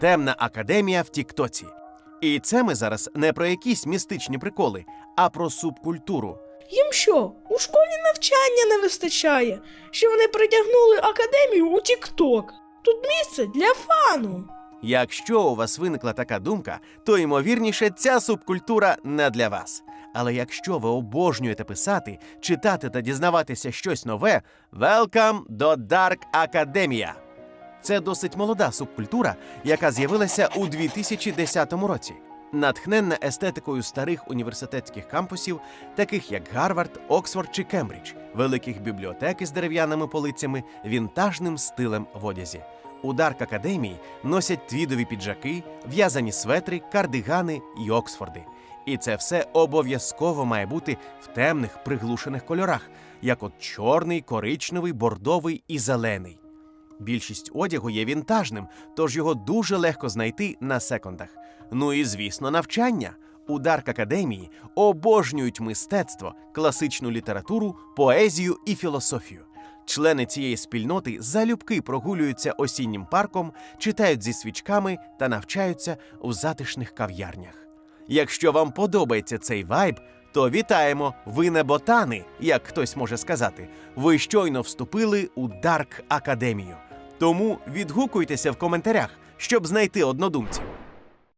Темна академія в Тіктоці. І це ми зараз не про якісь містичні приколи, а про субкультуру. Їм що, у школі навчання не вистачає, що вони притягнули академію у Тік-Ток. Тут місце для фану. Якщо у вас виникла така думка, то ймовірніше ця субкультура не для вас. Але якщо ви обожнюєте писати, читати та дізнаватися щось нове, welcome до Dark Academia. Це досить молода субкультура, яка з'явилася у 2010 році. Натхненна естетикою старих університетських кампусів, таких як Гарвард, Оксфорд чи Кембридж, великих бібліотек із дерев'яними полицями, вінтажним стилем в одязі. У Дарк Академії носять твідові піджаки, в'язані светри, кардигани й Оксфорди. І це все обов'язково має бути в темних приглушених кольорах, як от чорний, коричневий, бордовий і зелений. Більшість одягу є вінтажним, тож його дуже легко знайти на секондах. Ну і звісно, навчання. У Дарк Академії обожнюють мистецтво, класичну літературу, поезію і філософію. Члени цієї спільноти залюбки прогулюються осіннім парком, читають зі свічками та навчаються у затишних кав'ярнях. Якщо вам подобається цей вайб, то вітаємо! Ви не ботани, як хтось може сказати. Ви щойно вступили у Дарк Академію. Тому відгукуйтеся в коментарях, щоб знайти однодумців.